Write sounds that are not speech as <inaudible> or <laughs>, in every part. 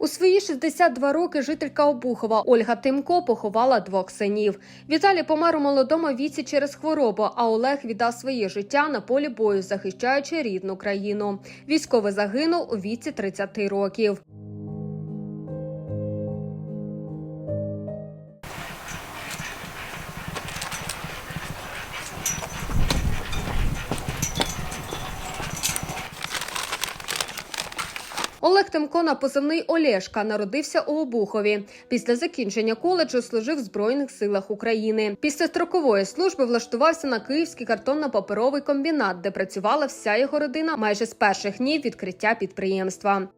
У свої 62 роки жителька Обухова Ольга Тимко поховала двох синів. Віталій помер у молодому віці через хворобу, а Олег віддав своє життя на полі бою, захищаючи рідну країну. Військовий загинув у віці 30 років. Олег Тимко на позивний Олешка народився у Обухові. Після закінчення коледжу служив в Збройних силах України. Після строкової служби влаштувався на Київський картонно-паперовий комбінат, де працювала вся його родина майже з перших днів відкриття підприємства.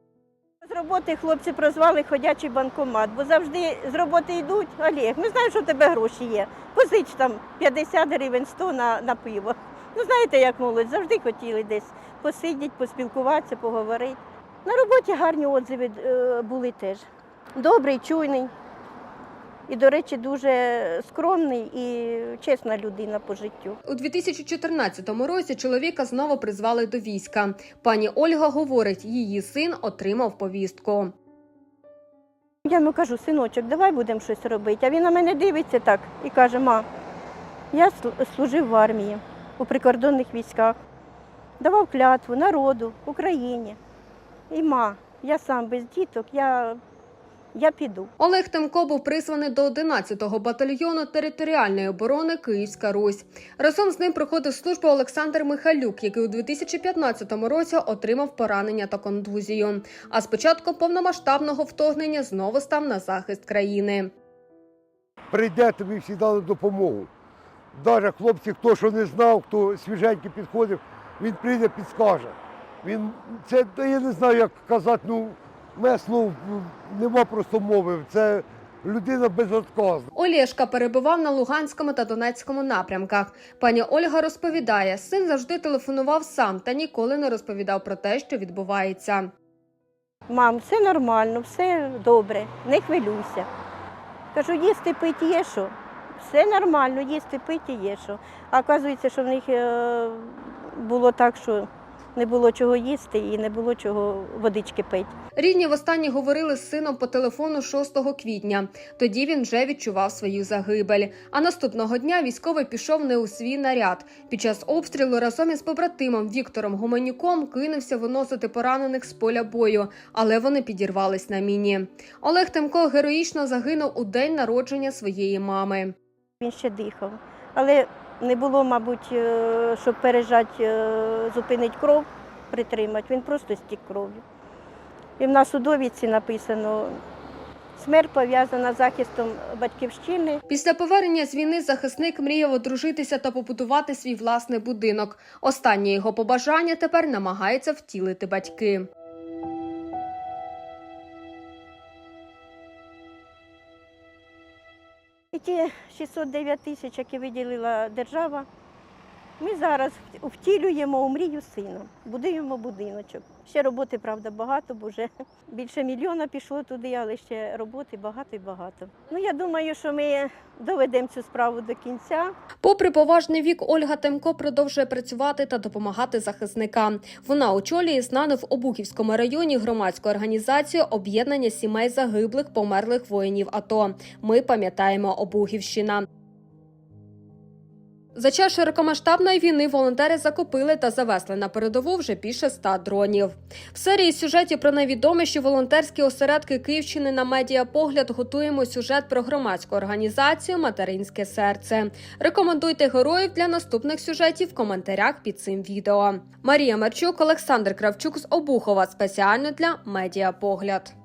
З роботи хлопці прозвали ходячий банкомат, бо завжди з роботи йдуть. Олег, ми знаємо, що у тебе гроші є. Позич там 50 гривень 100 на, на пиво. Ну знаєте, як молодь, завжди хотіли десь посидіти, поспілкуватися, поговорити. На роботі гарні отзиви е, були теж. Добрий, чуйний. І, до речі, дуже скромний і чесна людина по життю. У 2014 році чоловіка знову призвали до війська. Пані Ольга говорить, її син отримав повістку. Я йому кажу, синочок, давай будемо щось робити. А він на мене дивиться так і каже, ма, я служив в армії у прикордонних військах, давав клятву народу, Україні. І ма, я сам без діток, я, я піду. Олег Тимко був призваний до 11-го батальйону територіальної оборони Київська Русь. Разом з ним проходив службу Олександр Михайлюк, який у 2015 році отримав поранення та контузію. А з початку повномасштабного вторгнення знову став на захист країни. прийдете, ви всі дали допомогу. Навіть хлопці, хто що не знав, хто свіженький підходив, він прийде, підскаже. Він, це, я не знаю, як казати, ну, ну, нема просто мови. Це людина безотказна. Олєшка перебував на Луганському та Донецькому напрямках. Пані Ольга розповідає, син завжди телефонував сам та ніколи не розповідав про те, що відбувається. Мам, все нормально, все добре, не хвилюйся. Кажу, їсти пити є що. Все нормально, їсти пити є що. А оказується, що в них е, було так, що не було чого їсти і не було чого водички пити. Рідні востаннє говорили з сином по телефону 6 квітня. Тоді він вже відчував свою загибель. А наступного дня військовий пішов не у свій наряд. Під час обстрілу разом із побратимом Віктором Гуменюком кинувся виносити поранених з поля бою, але вони підірвались на міні. Олег Тимко героїчно загинув у день народження своєї мами. Він ще дихав. Але не було, мабуть, е, щоб пережати, е, зупинити кров, притримати. Він просто стік кров'ю. І в нас у довідці написано. Смерть пов'язана з захистом батьківщини Після повернення з війни захисник мріяв одружитися та побудувати свій власний будинок. Останнє його побажання тепер намагаються втілити батьки. Ті 609 тисяч, які виділила держава, ми зараз втілюємо у мрію сина, будуємо будиночок. Ще роботи, правда, багато, бо вже <laughs> більше мільйона пішло туди, але ще роботи багато і багато. Ну, я думаю, що ми доведемо цю справу до кінця. Попри поважний вік, Ольга Темко продовжує працювати та допомагати захисникам. Вона очолює знану в Обухівському районі громадську організацію об'єднання сімей загиблих померлих воїнів. АТО. Ми пам'ятаємо Обухівщина. За час широкомасштабної війни волонтери закупили та завезли на передову вже більше ста дронів. В серії сюжетів про найвідоміші волонтерські осередки Київщини на медіапогляд готуємо сюжет про громадську організацію Материнське серце. Рекомендуйте героїв для наступних сюжетів в коментарях під цим відео. Марія Марчук, Олександр Кравчук з Обухова спеціально для медіапогляд.